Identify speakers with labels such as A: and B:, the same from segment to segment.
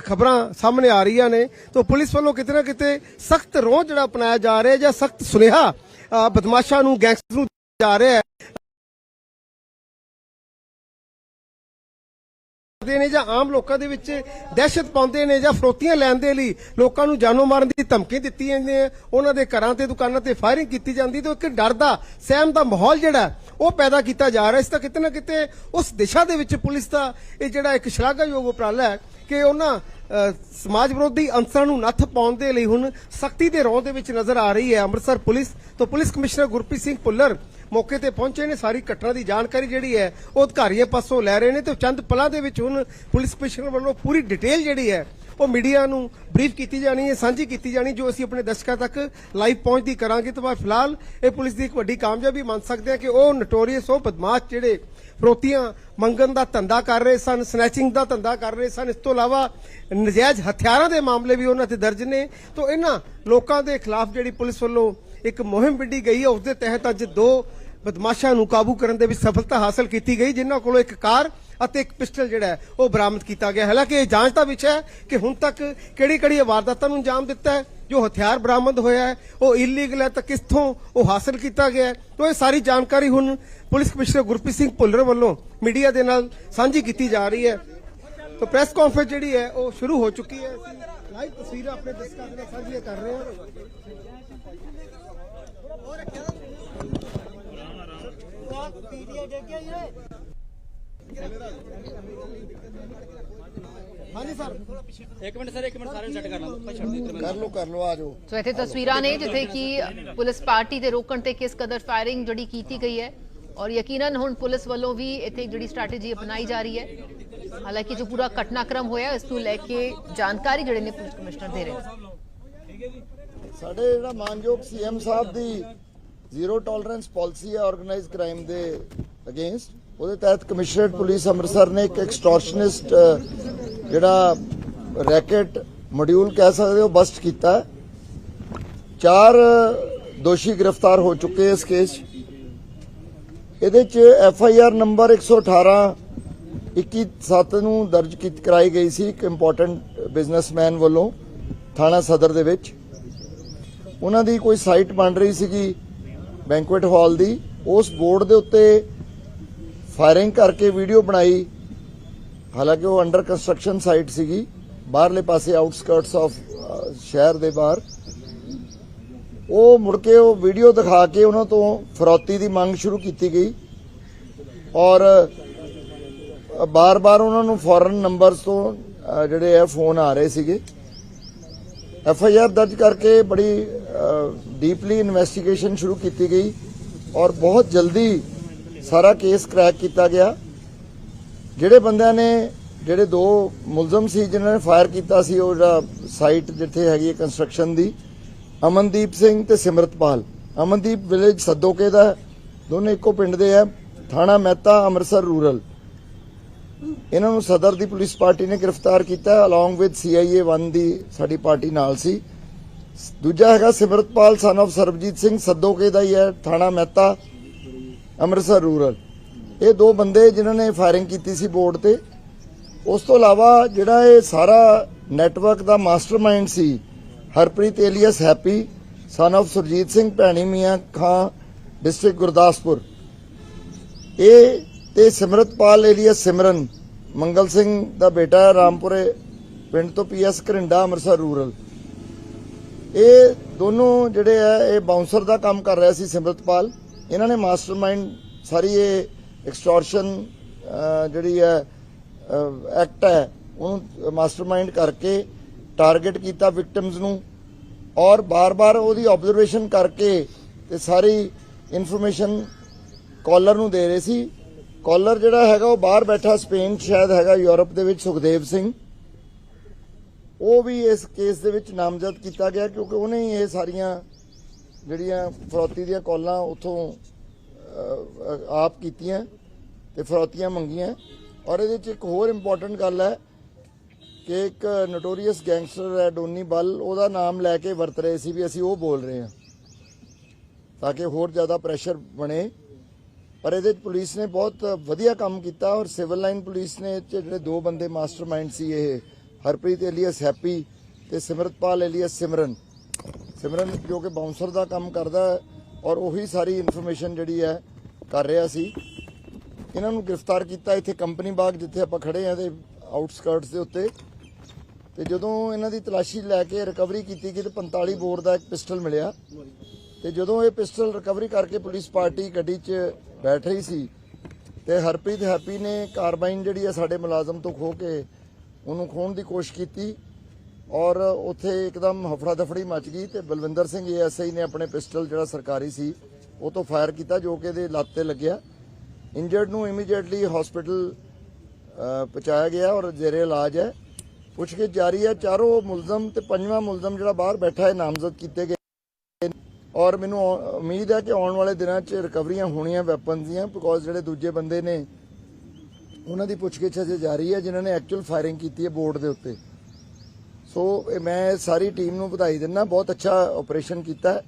A: ਖਬਰਾਂ ਸਾਹਮਣੇ ਆ ਰਹੀਆਂ ਨੇ। ਤਾਂ ਪੁਲਿਸ ਵੱਲੋਂ ਕਿਤੇ ਨਾ ਕਿਤੇ ਸਖਤ ਰੋਹ ਜਿਹੜਾ ਅਪਣਾਇਆ ਜਾ ਰਿਹਾ ਜਾਂ ਸਖਤ ਸੁਨੇਹਾ ਬਦਮਾਸ਼ਾਂ ਨੂੰ, ਗੈਂਗਸਟਰ ਨੂੰ ਜਾ ਰਿਹਾ ਹੈ। ਕਰਦੇ ਨੇ ਜਾਂ ਆਮ ਲੋਕਾਂ ਦੇ ਵਿੱਚ ਦਹਿਸ਼ਤ ਪਾਉਂਦੇ ਨੇ ਜਾਂ ਫਰੋਤੀਆਂ ਲੈਣ ਦੇ ਲਈ ਲੋਕਾਂ ਨੂੰ ਜਾਨੋਂ ਮਾਰਨ ਦੀ ਧਮਕੀ ਦਿੱਤੀ ਜਾਂਦੀ ਹੈ ਉਹਨਾਂ ਦੇ ਘਰਾਂ ਤੇ, ਦੁਕਾਨਾਂ ਤੇ ਫਾਇਰਿੰਗ ਕੀਤੀ ਜਾਂਦੀ ਤੇ ਇੱਕ ਡਰ ਦਾ, ਸਹਿਮ ਦਾ ਮਾਹੌਲ ਜਿਹੜਾ ਉਹ ਪੈਦਾ ਕੀਤਾ ਜਾ ਰਿਹਾ ਇਸ ਤਾਂ ਕਿਤੇ ਨਾ ਕਿਤੇ ਉਸ ਦਿਸ਼ਾ ਦੇ ਵਿੱਚ ਪੁਲਿਸ ਦਾ ਇਹ ਜਿਹੜਾ ਇੱਕ ਸ਼ਲਾਘਾਯੋਗ ਉਪਰਾਲਾ ਹੈ ਕਿ ਉਹਨਾਂ ਸਮਾਜ ਵਿਰੋਧੀ ਅੰਸਰਾਂ ਨੂੰ ਨੱਥ ਪਾਉਣ ਦੇ ਲਈ ਹੁਣ ਸਖਤੀ ਦੇ ਰੌਂ ਦੇ ਵਿੱਚ ਨਜ਼ਰ ਆ ਰਹੀ ਹੈ। ਅੰਮ੍ਰਿਤਸਰ ਪੁਲਿਸ ਤੋਂ ਪੁਲਿਸ ਕਮਿਸ਼ਨਰ ਗੁਰਪ੍ਰੀਤ ਸਿੰਘ ਭੁੱਲਰ ਮੌਕੇ ਤੇ ਪਹੁੰਚੇ ਨੇ। ਸਾਰੀ ਘਟਨਾ ਦੀ ਜਾਣਕਾਰੀ ਜਿਹੜੀ ਹੈ, ਉਹ ਅਧਿਕਾਰੀਆਂ ਪਾਸੋਂ ਲੈ ਰਹੇ ਨੇ ਤੇ ਚੰਦ ਪਲਾਂ ਦੇ ਵਿੱਚ ਹੁਣ ਪੁਲਿਸ ਕਮਿਸ਼ਨਰ ਵੱਲੋਂ ਪੂਰੀ ਡਿਟੇਲ ਜਿਹੜੀ ਹੈ ਉਹ ਮੀਡੀਆ ਨੂੰ ਬਰੀਫ ਕੀਤੀ ਜਾਣੀ ਹੈ, ਸਾਂਝੀ ਕੀਤੀ ਜਾਣੀ, ਜੋ ਅਸੀਂ ਆਪਣੇ ਦਰਸ਼ਕਾਂ ਤੱਕ ਲਾਈਵ ਪਹੁੰਚਦੀ ਕਰਾਂਗੇ। ਤਾਂ ਫਿਲਹਾਲ ਇਹ ਪੁਲਿਸ ਦੀ ਇੱਕ ਵੱਡੀ ਕਾਮਯਾਬੀ ਮੰਨ ਸਕਦੇ ਹਾਂ ਕਿ ਉਹ ਨਟੋਰੀਅਸ ਉਹ ਬਦਮਾਸ਼ ਜਿਹੜੇ ਫਰੋਤੀਆਂ ਮੰਗਣ ਦਾ ਧੰਦਾ ਕਰ ਰਹੇ ਸਨ ਸਨੈਚਿੰਗ ਦਾ ਧੰਦਾ ਕਰ ਰਹੇ ਸਨ, ਇਸ ਤੋਂ ਇਲਾਵਾ ਨਜਾਇਜ਼ ਹਥਿਆਰਾਂ ਦੇ ਮਾਮਲੇ ਵੀ ਉਹਨਾਂ ਤੇ ਦਰਜ ਨੇ। ਤੋਂ ਇਹਨਾਂ ਲੋਕਾਂ ਦੇ ਖਿਲਾਫ ਜਿਹੜੀ ਪੁਲਿਸ ਵੱਲੋਂ ਇੱਕ ਮੁਹਿੰਮ ਵਿੱਢੀ ਗਈ ਹੈ ਉਸ ਦੇ ਤਹਿਤ ਅੱਜ ਦੋ ਬਦਮਾਸ਼ਾਂ ਨੂੰ ਕਾਬੂ ਕਰਨ ਦੇ ਵਿੱਚ ਸਫਲਤਾ ਹਾਸਲ ਕੀਤੀ ਗਈ, ਜਿਨ੍ਹਾਂ ਕੋਲੋਂ ਇੱਕ ਕਾਰ ਅਤੇ ਇੱਕ ਪਿਸਟਲ ਜਿਹੜਾ ਉਹ ਬਰਾਮਦ ਕੀਤਾ ਗਿਆ। ਹਾਲਾਂਕਿ ਇਹ ਜਾਂਚ ਦਾ ਵਿਸ਼ਾ ਹੈ ਕਿ ਹੁਣ ਤੱਕ ਕਿਹੜੀ ਕਿਹੜੀ ਵਾਰਦਾਤਾਂ ਨੂੰ ਅੰਜਾਮ ਦਿੱਤਾ ਹੈ ਜੋ ਹਥਿਆਰ ਬਰਾਮਦ ਹੋਇਆ ਹੈ ਉਹ ਇਲੀਗਲ ਹੈ ਤਾਂ ਕਿੱਥੋਂ ਉਹ ਹਾਸਲ ਕੀਤਾ ਗਿਆ ਹੈ? ਤਾਂ ਇਹ ਸਾਰੀ ਜਾਣਕਾਰੀ ਹੁਣ ਪੁਲਿਸ ਕਮਿਸ਼ਨਰ ਗੁਰਪ੍ਰੀਤ ਸਿੰਘ ਭੁੱਲਰ ਵੱਲੋਂ ਮੀਡੀਆ ਦੇ ਨਾਲ ਸਾਂਝੀ ਕੀਤੀ ਜਾ ਰਹੀ ਹੈ। ਤਾਂ ਪ੍ਰੈਸ ਕਾਨਫਰੰਸ ਜਿਹੜੀ ਹੈ ਉਹ ਸ਼ੁਰੂ ਹੋ ਚੁੱਕੀ ਹੈ। ਅਸੀਂ ਲਾਈਵ ਤਸਵੀਰਾਂ ਆਪਣੇ ਦਰਸ਼ਕਾਂ ਦੇ ਨਾਲ ਸਾਂਝੀਆਂ ਕਰ ਰਹੇ ਹਾਂ। ਹਾਂਜੀ ਸਰ।
B: ਇੱਕ ਮਿੰਟ ਸਰ ਇੱਕ ਮਿੰਟ ਸਾਰਿਆਂ ਨੂੰ ਸੈੱਟ ਕਰ ਲਾਂ ਆਪਾਂ ਛੱਡ ਦੇ
C: ਕਰ ਲੋ ਕਰ ਲੋ ਆ ਜਾਓ।
D: ਸੋ ਇੱਥੇ ਤਸਵੀਰਾਂ ਨੇ ਜਿੱਥੇ ਕਿ ਪੁਲਿਸ ਪਾਰਟੀ ਦੇ ਰੋਕਣ ਤੇ ਕਿਸ ਕਦਰ ਫਾਇਰਿੰਗ ਜਿਹੜੀ ਕੀਤੀ ਗਈ ਹੈ। ਔਰ ਯਕੀਨਨ ਹੁਣ ਪੁਲਿਸ ਵੱਲੋਂ ਵੀ ਇੱਥੇ ਜਿਹੜੀ ਸਟ੍ਰੈਟੇਜੀ ਅਪਣਾਈ ਜਾ ਰਹੀ ਹੈ। ਹਾਲਾਂਕਿ ਜੋ ਪੂਰਾ ਘਟਨਾਕ੍ਰਮ ਹੋਇਆ ਇਸ ਨੂੰ ਲੈ ਕੇ ਜਾਣਕਾਰੀ ਜਿਹੜੇ ਨੇ ਪੁਲਿਸ ਕਮਿਸ਼ਨਰ ਦੇ ਰਹੇ ਨੇ।
C: ਸਾਡੇ ਜਿਹੜਾ ਮਾਨਯੋਗ ਸੀਐਮ ਸਾਹਿਬ ਦੀ ਜ਼ੀਰੋ ਟੋਲਰੈਂਸ ਪਾਲਿਸੀ ਹੈ ਆਰਗੇਨਾਈਜ਼ ਕ੍ਰਾਈਮ ਦੇ ਅਗੇਂਸਟ ਉਹਦੇ ਤਹਿਤ ਕਮਿਸ਼ਨਰੇਟ ਪੁਲਿਸ ਅੰਮ੍ਰਿਤਸਰ ਨੇ ਇੱਕ ਐਕਸਟੋਰਸ਼ਨਿਸਟ ਜਿਹੜਾ ਰੈਕਟ ਮੋਡਿਊਲ ਕਹਿ ਸਕਦੇ ਹੋ ਬਸਟ ਕੀਤਾ ਚਾਰ ਦੋਸ਼ੀ ਗ੍ਰਿਫਤਾਰ ਹੋ ਚੁੱਕੇ ਇਸ ਕੇਸ 'ਚ। ਇਹਦੇ 'ਚ ਐਫ ਆਈ ਆਰ ਨੰਬਰ 118 21/7 ਨੂੰ ਦਰਜ ਕੀਤੀ ਕਰਾਈ ਗਈ ਸੀ ਇੱਕ ਇੰਪੋਰਟੈਂਟ ਬਿਜ਼ਨਸਮੈਨ ਵੱਲੋਂ ਥਾਣਾ ਸਦਰ ਦੇ ਵਿੱਚ। ਉਹਨਾਂ ਦੀ ਕੋਈ ਸਾਈਟ ਬਣ ਰਹੀ ਸੀਗੀ ਬੈਂਕੁਏਟ ਹਾਲ ਦੀ। ਉਸ ਬੋਰਡ ਦੇ ਉੱਤੇ ਫਾਇਰਿੰਗ ਕਰਕੇ ਵੀਡੀਓ ਬਣਾਈ। ਹਾਲਾਂਕਿ ਉਹ ਅੰਡਰ ਕੰਸਟਰਕਸ਼ਨ ਸਾਈਟ ਸੀਗੀ। ਬਾਹਰਲੇ ਪਾਸੇ ਆਊਟਸਕਰਟਸ ਆਫ ਸ਼ਹਿਰ ਦੇ ਬਾਹਰ। ਉਹ ਮੁੜ ਕੇ ਉਹ ਵੀਡੀਓ ਦਿਖਾ ਕੇ ਉਹਨਾਂ ਤੋਂ ਫਰੌਤੀ ਦੀ ਮੰਗ ਸ਼ੁਰੂ ਕੀਤੀ ਗਈ। ਔਰ ਬਾਰ-ਬਾਰ ਉਹਨਾਂ ਨੂੰ ਫੋਰਨ ਨੰਬਰਸ ਤੋਂ ਜਿਹੜੇ ਆ ਫੋਨ ਆ ਰਹੇ ਸੀਗੇ। ਐਫ ਆਈ ਆਰ ਦਰਜ ਕਰਕੇ ਬੜੀ ਡੀਪਲੀ ਇਨਵੈਸਟੀਗੇਸ਼ਨ ਸ਼ੁਰੂ ਕੀਤੀ ਗਈ। ਔਰ ਬਹੁਤ ਜਲਦੀ ਸਾਰਾ ਕੇਸ ਕ੍ਰੈਕ ਕੀਤਾ ਗਿਆ। ਜਿਹੜੇ ਬੰਦਿਆਂ ਨੇ, ਜਿਹੜੇ ਦੋ ਮੁਲਜ਼ਮ ਸੀ, ਜਿਨ੍ਹਾਂ ਨੇ ਫਾਇਰ ਕੀਤਾ ਸੀ, ਉਹ ਜਿਹੜਾ ਸਾਈਟ ਜਿੱਥੇ ਹੈਗੀ ਹੈ ਕੰਸਟਰਕਸ਼ਨ ਦੀ, ਅਮਨਦੀਪ ਸਿੰਘ ਤੇ ਸਿਮਰਤਪਾਲ। ਅਮਨਦੀਪ ਵਿਲੇਜ ਸੱਦੋਕੇ ਦਾ ਦੋਨੇ ਇੱਕੋ ਪਿੰਡ ਦੇ ਆ ਥਾਣਾ ਮਹਿਤਾ, ਅੰਮ੍ਰਿਤਸਰ ਰੂਰਲ ਇਹਨਾਂ ਨੂੰ ਸਦਰ ਦੀ ਪੁਲਿਸ ਪਾਰਟੀ ਨੇ ਗ੍ਰਿਫਤਾਰ ਕੀਤਾ ਅਲੋਂਗ ਵਿਦ ਸੀਆਈਏ 1 ਦੀ ਸਾਡੀ ਪਾਰਟੀ ਨਾਲ ਸੀ। ਦੂਜਾ ਹੈਗਾ ਸਿਮਰਤਪਾਲ ਸਨ of ਸਰਬਜੀਤ ਸਿੰਘ ਸੱਦੋਕੇ ਦਾ ਹੀ ਹੈ। ਥਾਣਾ ਮਹਿਤਾ ਅੰਮ੍ਰਿਤਸਰ ਰੂਰਲ। ਇਹ ਦੋ ਬੰਦੇ ਜਿਨ੍ਹਾਂ ਨੇ ਫਾਇਰਿੰਗ ਕੀਤੀ ਸੀ ਬੋਰਡ ਤੇ। ਉਸ ਤੋਂ ਇਲਾਵਾ ਜਿਹੜਾ ਇਹ ਸਾਰਾ ਨੈਟਵਰਕ ਦਾ mastermind C, Harpreet alias Happy son of Surjit Singh, Bhaini Mian Khan district Gurdaspur. ਇਹ ਤੇ ਸਿਮਰਤਪਾਲ ਏਲੀਅਸ ਸਿਮਰਨ, ਮੰਗਲ ਸਿੰਘ ਦਾ ਬੇਟਾ ਹੈ ਰਾਮਪੁਰੇ, ਪਿੰਡ ਤੋਂ ਪੀਐਸ ਘਰਿੰਡਾ, ਅੰਮ੍ਰਿਤਸਰ ਰੂਰਲ। ਇਹ ਦੋਨੋਂ ਜਿਹੜੇ ਆ ਇਹ ਬਾਉਂਸਰ ਦਾ ਕੰਮ ਕਰ ਰਿਹਾ ਸੀ ਸਿਮਰਤਪਾਲ। ਇਹਨਾਂ ਨੇ ਮਾਸਟਰਮਾਈਂਡ ਸਾਰੀ ਇਹ ਐਕਸਟੋਰਸ਼ਨ ਜਿਹੜੀ ਹੈ ਐਕਟ ਹੈ, ਉਹਨੂੰ ਮਾਸਟਰਮਾਈਂਡ ਕਰਕੇ ਟਾਰਗੇਟ ਕੀਤਾ ਵਿਕਟਿਮਸ ਨੂੰ ਔਰ ਬਾਰ-ਬਾਰ ਉਹਦੀ ਆਬਜ਼ਰਵੇਸ਼ਨ ਕਰਕੇ ਤੇ ਸਾਰੀ ਇਨਫੋਰਮੇਸ਼ਨ ਕਾਲਰ ਨੂੰ ਦੇ ਰਹੇ ਸੀ। ਕਾਲਰ ਜਿਹੜਾ ਹੈਗਾ, ਉਹ ਬਾਹਰ ਬੈਠਾ ਸਪੇਨ ਸ਼ਾਇਦ ਹੈਗਾ ਯੂਰਪ ਦੇ ਵਿੱਚ, ਸੁਖਦੇਵ ਸਿੰਘ। ਉਹ ਵੀ ਇਸ ਕੇਸ ਦੇ ਵਿੱਚ ਨਾਮਜ਼ਦ ਕੀਤਾ ਗਿਆ ਕਿਉਂਕਿ ਉਹਨੇ ਹੀ ਇਹ ਸਾਰੀਆਂ ਜਿਹੜੀਆਂ ਫਰੌਤੀ ਦੀਆਂ ਕਾਲਾਂ ਉਥੋਂ ਆਪ ਕੀਤੀਆਂ ਤੇ ਫਰੌਤੀਆਂ ਮੰਗੀਆਂ। ਔਰ ਇਹਦੇ ਵਿੱਚ ਇੱਕ ਹੋਰ ਇੰਪੋਰਟੈਂਟ ਗੱਲ ਹੈ ਕਿ ਇੱਕ ਨੋਟੋਰੀਅਸ ਗੈਂਗਸਟਰ ਹੈ, ਡੋਨੀ ਬਲ, ਉਹਦਾ ਨਾਮ ਲੈ ਕੇ ਵਰਤ ਰਹੇ ਸੀ ਵੀ ਅਸੀਂ ਉਹ ਬੋਲ ਰਹੇ ਹਾਂ ਤਾਂ ਕਿ ਹੋਰ ਜ਼ਿਆਦਾ ਪ੍ਰੈਸ਼ਰ ਬਣੇ। ਪਰ ਇਹਦੇ 'ਚ ਪੁਲਿਸ ਨੇ ਬਹੁਤ ਵਧੀਆ ਕੰਮ ਕੀਤਾ ਔਰ ਸਿਵਲ ਲਾਈਨ ਪੁਲਿਸ ਨੇ ਜਿਹੜੇ ਦੋ ਬੰਦੇ ਮਾਸਟਰਮਾਈਂਡ ਸੀ ਇਹ, ਹਰਪ੍ਰੀਤ ਏਲੀਅਸ ਹੈਪੀ ਤੇ ਸਿਮਰਤਪਾਲ ਏਲੀਅਸ ਸਿਮਰਨ। ਸਿਮਰਨ ਜੋ ਕਿ ਬਾਉਂਸਰ ਦਾ ਕੰਮ ਕਰਦਾ ਹੈ ਔਰ ਉਹੀ ਸਾਰੀ ਇਨਫੋਰਮੇਸ਼ਨ ਜਿਹੜੀ ਹੈ ਕਰ ਰਿਹਾ ਸੀ। ਇਹਨਾਂ ਨੂੰ ਗ੍ਰਿਫਤਾਰ ਕੀਤਾ ਇੱਥੇ ਕੰਪਨੀ ਬਾਗ ਜਿੱਥੇ ਆਪਾਂ ਖੜੇ ਆ ਤੇ ਆਊਟਸਕਰਟਸ ਦੇ ਉੱਤੇ। ਤੇ ਜਦੋਂ ਇਹਨਾਂ ਦੀ ਤਲਾਸ਼ੀ ਲੈ ਕੇ ਰਿਕਵਰੀ ਕੀਤੀ ਗਈ ਤੇ 45 ਬੋਰ ਦਾ ਇੱਕ ਪਿਸਟਲ ਮਿਲਿਆ। ਤੇ ਜਦੋਂ ਇਹ ਪਿਸਟਲ ਰਿਕਵਰੀ ਕਰਕੇ ਪੁਲਿਸ ਪਾਰਟੀ ਗੱਡੀ 'ਚ ਬੈਠ ਰਹੀ ਸੀ ਤੇ ਹਰਪ੍ਰੀਤ ਹੈਪੀ ਨੇ ਕਾਰਬਾਈਨ ਜਿਹੜੀ ਹੈ ਸਾਡੇ ਮੁਲਾਜ਼ਮ ਤੋਂ ਖੋ ਕੇ ਉਹਨੂੰ ਖੋਣ ਦੀ ਕੋਸ਼ਿਸ਼ ਕੀਤੀ। ਔਰ ਉੱਥੇ ਇੱਕਦਮ ਹਫੜਾ ਦਫੜੀ ਮਚ ਗਈ ਤੇ ਬਲਵਿੰਦਰ ਸਿੰਘ ਏਐਸਆਈ ਨੇ ਆਪਣੇ ਪਿਸਟਲ ਜਿਹੜਾ ਸਰਕਾਰੀ ਸੀ, ਉਹ ਤੋਂ ਫਾਇਰ ਕੀਤਾ ਜੋ ਕਿ ਇਹਦੇ ਲੱਤ ਤੇ ਲੱਗਿਆ। ਇੰਜਰਡ ਨੂੰ ਇਮੀਡੀਏਟਲੀ ਹਸਪੀਟਲ ਪਹੁੰਚਾਇਆ ਗਿਆ ਔਰ ਜ਼ੇਰੇ ਇਲਾਜ ਹੈ। ਪੁੱਛਗਿੱਛ ਜਾਰੀ ਹੈ, ਚਾਰੋਂ ਮੁਲਜ਼ਮ ਤੇ ਪੰਜਵਾਂ ਮੁਲਜ਼ਮ ਜਿਹੜਾ ਬਾਹਰ ਬੈਠਾ ਹੈ, ਨਾਮਜ਼ਦ ਕੀਤੇ ਗਏ ਔਰ ਮੈਨੂੰ ਉਮੀਦ ਹੈ ਕਿ ਆਉਣ ਵਾਲੇ ਦਿਨਾਂ 'ਚ ਰਿਕਵਰੀਆਂ ਹੋਣੀਆਂ ਵੈਪਨਸ ਦੀਆਂ ਬਿਕੋਜ਼ ਜਿਹੜੇ ਦੂਜੇ ਬੰਦੇ ਨੇ, ਉਹਨਾਂ ਦੀ ਪੁੱਛਗਿੱਛ ਅਜੇ ਜਾਰੀ ਹੈ, ਜਿਨ੍ਹਾਂ ਨੇ ਐਕਚੁਅਲ ਫਾਇਰਿੰਗ ਕੀਤੀ ਹੈ ਬੋਰਡ ਦੇ ਉੱਤੇ। ਸੋ ਮੈਂ ਸਾਰੀ ਟੀਮ ਨੂੰ ਵਧਾਈ ਦਿੰਦਾ ਬਹੁਤ ਅੱਛਾ ਆਪਰੇਸ਼ਨ ਕੀਤਾ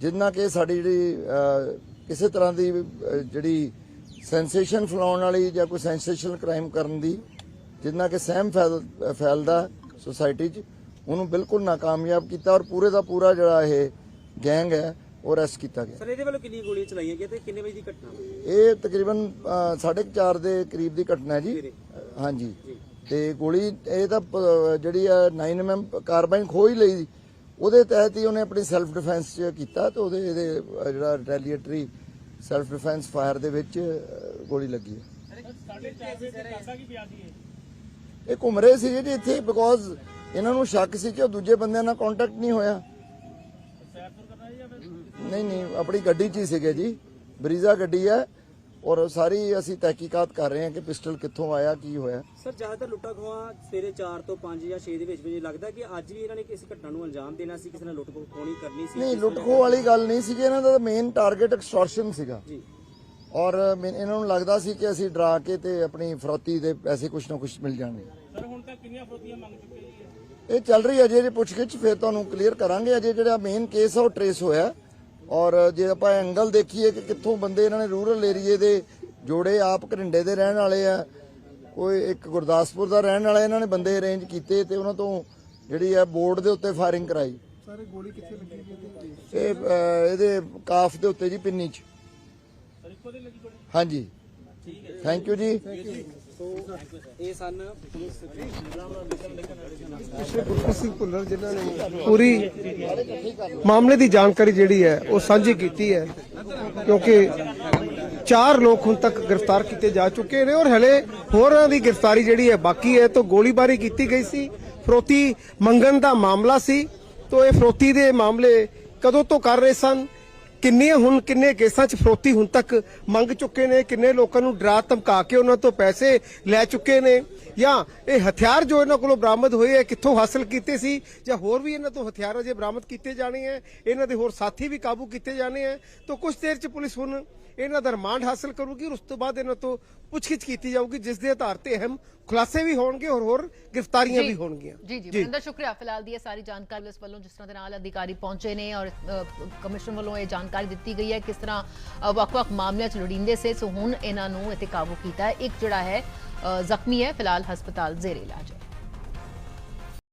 C: ਜਿੰਨਾ ਕਿ ਸਾਡੀ ਜਿਹੜੀ ਕਿਸੇ ਤਰ੍ਹਾਂ ਦੀ ਜਿਹੜੀ ਸੈਂਸੇਸ਼ਨ ਫੈਲਾਉਣ ਵਾਲੀ ਜਾਂ ਕੋਈ ਸੈਂਸੇਸ਼ਨਲ ਕ੍ਰਾਈਮ ਕਰਨ ਦੀ ਜਿੰਨਾ ਕਿ ਸਹਿਮ ਫੈਲ- ਫੈਲਦਾ ਸੋਸਾਇਟੀ 'ਚ ਉਹਨੂੰ ਬਿਲਕੁਲ ਨਾਕਾਮਯਾਬ ਕੀਤਾ ਔਰ ਪੂਰੇ ਦਾ ਪੂਰਾ ਜਿਹੜਾ ਇਹ ਗੈਂਗ ਹੈ ਉਹ ਅਰੈਸਟ ਕੀਤਾ ਗਿਆ।
B: ਸਰ ਇਹਦੇ ਵੱਲੋਂ ਕਿੰਨੀਆਂ ਗੋਲੀਆਂ ਚਲਾਈਆਂ ਗਈਆਂ ਤੇ ਕਿੰਨੇ ਵਜੇ ਦੀ ਘਟਨਾ?
C: ਇਹ ਤਕਰੀਬਨ 4:30 ਦੇ ਕਰੀਬ ਦੀ ਘਟਨਾ ਹੈ ਜੀ। ਹਾਂਜੀ। ਤੇ ਗੋਲੀ ਇਹ ਤਾਂ ਪ- ਜਿਹੜੀ ਆ 9mm ਕਾਰਬਾਈਨ ਖੋਹ ਹੀ ਲਈ। ਉਹਦੇ ਤਹਿਤ ਹੀ ਉਹਨੇ ਆਪਣੀ ਸੈਲਫ ਡਿਫੈਂਸ ਚ ਕੀਤਾ ਤੇ ਉਹਦੇ ਇਹਦੇ ਅ, ਜਿਹੜਾ ਰਿਟੈਲੀਏਟਰੀ ਸੈਲਫ ਡਿਫੈਂਸ ਫਾਇਰ ਦੇ ਵਿੱਚ ਅ, ਗੋਲੀ ਲੱਗੀ ਹੈ। ਇਹ ਘੁੰਮ ਰਹੇ ਸੀ ਜੀ ਇੱਥੇ ਬਿਕੋਜ਼ ਇਹਨਾਂ ਨੂੰ ਸ਼ੱਕ ਸੀ ਕਿ ਉਹ ਦੂਜੇ ਬੰਦਿਆਂ ਨਾਲ ਕੰਟੈਕਟ ਨਹੀਂ ਹੋਇਆ। ਨਹੀਂ ਨਹੀਂ ਆਪਣੀ ਗੱਡੀ 'ਚ ਹੀ ਸੀਗੇ ਜੀ। ਬਰੀਜ਼ਾ ਗੱਡੀ ਹੈ। ਔਰ ਸਾਰੀ ਅਸੀਂ ਤਹਿਕੀਕਾਤ ਕਰ ਰਹੇ ਹਾਂ ਕਿ ਪਿਸਟਲ ਕਿੱਥੋਂ ਆਇਆ ਕੀ ਹੋਇਆ।
B: ਸਰ ਜ਼ਿਆਦਾਤਰ ਲੁੱਟਾ ਖੋਹਾਂ ਸਵੇਰੇ 4 ਤੋਂ 5 ਜਾਂ 6 ਦੇ ਵਿੱਚ ਵਿੱਚ ਲੱਗਦਾ ਕਿ ਅੱਜ ਵੀ ਇਹਨਾਂ ਨੇ ਕਿਸੇ ਘਟਨਾ ਨੂੰ ਅੰਜਾਮ ਦੇਣਾ ਸੀ ਕਿਸੇ ਨੇ ਲੁੱਟ ਖੋਣੀ ਕਰਨੀ ਸੀ
C: ਨਹੀਂ ਲੁੱਟ ਖੋਹ ਵਾਲੀ ਗੱਲ ਨਹੀਂ ਸੀਗੀ ਇਹਨਾਂ ਦਾ ਮੇਨ ਟਾਰਗੇਟ ਐਕਸਟੋਰਸ਼ਨ ਸੀਗਾ।
B: ਜੀ।
C: ਔਰ ਇਹਨਾਂ ਨੂੰ ਲੱਗਦਾ ਸੀ ਕਿ ਅਸੀਂ ਡਰਾ ਕੇ ਤੇ ਆਪਣੀ ਫਰੋਤੀ ਦੇ ਪੈਸੇ ਕੁਛ ਨਾ ਕੁਛ ਮਿਲ ਜਾਣਗੇ।
B: ਸਰ ਹੁਣ ਤੱਕ ਕਿੰਨੀਆਂ ਫਰੋਤੀਆਂ ਮੰਗ ਚੁੱਕੇ
C: ਇਹ ਚੱਲ ਰਹੀ ਹੈ ਅਜੇ ਜੇ ਪੁੱਛਗਿੱਛ ਫਿਰ ਤੁਹਾਨੂੰ ਕਲੀਅਰ ਕਰਾਂਗੇ। ਅਜੇ ਜਿਹੜਾ ਮੇਨ ਕੇਸ ਆ ਉਹ ਟਰੇਸ ਹੋਇਆ। ਔਰ ਜੇ ਆਪਾਂ ਐਂਗਲ ਦੇਖੀਏ ਕਿ ਕਿੱਥੋਂ ਬੰਦੇ ਇਹਨਾਂ ਨੇ ਰੂਰਲ ਏਰੀਏ ਦੇ ਜੋੜੇ ਆਪ ਘਰਿੰਡੇ ਦੇ ਰਹਿਣ ਵਾਲੇ ਆ ਕੋਈ ਇੱਕ ਗੁਰਦਾਸਪੁਰ ਦਾ ਰਹਿਣ ਵਾਲਾ ਇਹਨਾਂ ਨੇ ਬੰਦੇ ਅਰੇਂਜ ਕੀਤੇ ਤੇ ਉਹਨਾਂ ਤੋਂ ਜਿਹੜੀ ਆ ਬੋਰਡ ਦੇ ਉੱਤੇ ਫਾਇਰਿੰਗ ਕਰਾਈ।
A: ਸਾਰੇ ਗੋਲੀ ਕਿੱਥੇ ਲੱਗੀ
C: ਇਹ ਇਹਦੇ ਕਾਫ ਦੇ ਉੱਤੇ ਜੀ ਪਿੰਨੀ ਚ। ਹਾਂਜੀ। ਥੈਂਕ ਯੂ ਜੀ।
B: ਸੋ ਇਹ ਸਨ
A: ਗੁਰਪ੍ਰੀਤ ਸਿੰਘ ਭੁੱਲਰ ਜਿਨ੍ਹਾਂ ਨੇ ਪੂਰੀ ਮਾਮਲੇ ਦੀ ਜਾਣਕਾਰੀ ਜਿਹੜੀ ਹੈ, ਉਹ ਸਾਂਝੀ ਕੀਤੀ ਹੈ, ਕਿਉਂਕਿ ਚਾਰ ਲੋਕ ਹੁਣ ਤੱਕ ਗ੍ਰਿਫਤਾਰ ਕੀਤੇ ਜਾ ਚੁੱਕੇ ਨੇ ਔਰ ਹਲੇ ਹੋਰਾਂ ਦੀ ਗ੍ਰਿਫਤਾਰੀ ਜਿਹੜੀ ਹੈ ਬਾਕੀ ਹੈ, ਤੋਂ ਗੋਲੀਬਾਰੀ ਕੀਤੀ ਗਈ ਸੀ। ਫਰੋਤੀ ਮੰਗਣ ਦਾ ਮਾਮਲਾ ਸੀ, ਤਾਂ ਇਹ ਫਰੋਤੀ ਦੇ ਮਾਮਲੇ ਕਦੋਂ ਤੋਂ ਕਰ ਰਹੇ ਸਨ? ਕਿੰਨੇ ਹੁਣ ਕਿੰਨੇ ਕੇਸਾਂ 'ਚ ਫਰੋਤੀ ਹੁਣ ਤੱਕ ਮੰਗ ਚੁੱਕੇ ਨੇ? ਕਿੰਨੇ ਲੋਕਾਂ ਨੂੰ ਡਰਾ ਧਮਕਾ ਕੇ ਉਹਨਾਂ ਤੋਂ ਪੈਸੇ ਲੈ ਚੁੱਕੇ ਨੇ? ਜਾਂ ਇਹ ਹਥਿਆਰ ਜੋ ਇਹਨਾਂ ਕੋਲੋਂ ਬਰਾਮਦ ਹੋਏ ਹੈ ਕਿੱਥੋਂ ਹਾਸਲ ਕੀਤੇ ਸੀ? ਜਾਂ ਹੋਰ ਵੀ ਇਹਨਾਂ ਤੋਂ ਹਥਿਆਰ ਅਜੇ ਬਰਾਮਦ ਕੀਤੇ ਜਾਣੇ ਹੈ ਇਹਨਾਂ ਦੇ ਹੋਰ ਸਾਥੀ ਵੀ ਕਾਬੂ ਕੀਤੇ ਜਾਣੇ ਹੈ ਤਾਂ ਕੁਝ ਦੇਰ 'ਚ ਪੁਲਿਸ ਹੁਣ ਇਹਨਾਂ ਦਾ ਰਿਮਾਂਡ ਹਾਸਲ ਕਰੂਗੀ ਉਸ ਤੋਂ ਬਾਅਦ ਇਹਨਾਂ ਤੋਂ ਪੁੱਛਗਿੱਛ ਕੀਤੀ ਜਾਊਗੀ ਜਿਸ ਦੇ ਆਧਾਰ ਤੇ ਅਹਿਮ ਖੁਲਾਸੇ ਵੀ ਹੋਣਗੇ ਔਰ ਹੋਰ ਗ੍ਰਿਫਤਾਰੀਆਂ ਵੀ ਹੋਣਗੀਆਂ।
D: ਜੀ ਜੀ। ਵਰਿੰਦਰ ਸ਼ੁਕਰੀਆ। ਫਿਲਹਾਲ ਦੀ ਇਹ ਸਾਰੀ ਜਾਣਕਾਰੀ ਪੁਲਿਸ ਵੱਲੋਂ ਜਿਸ ਤਰ੍ਹਾਂ ਦੇ ਨਾਲ ਅਧਿਕਾਰੀ ਪਹੁੰਚੇ ਨੇ ਔਰ ਕਮਿਸ਼ਨ ਵੱਲੋਂ ਇਹ ਜਾਣਕਾਰੀ ਦਿੱਤੀ ਗਈ ਹੈ ਕਿਸ ਤਰ੍ਹਾਂ ਵੱਖ-ਵੱਖ ਮਾਮਲਿਆਂ 'ਚ ਲੋੜੀਂਦੇ ਸੇ। ਸੋ ਹੁਣ ਇਹਨਾਂ ਨੂੰ ਇੱਥੇ ਕਾਬੂ ਕੀਤਾ ਹੈ। ਇੱਕ ਜਿਹੜਾ ਹੈ ਜ਼ਖਮੀ ਹੈ ਫਿਲਹਾਲ ਹਸਪਤਾਲ ਜ਼ੇਰੇ ਇਲਾਜ ਹੈ।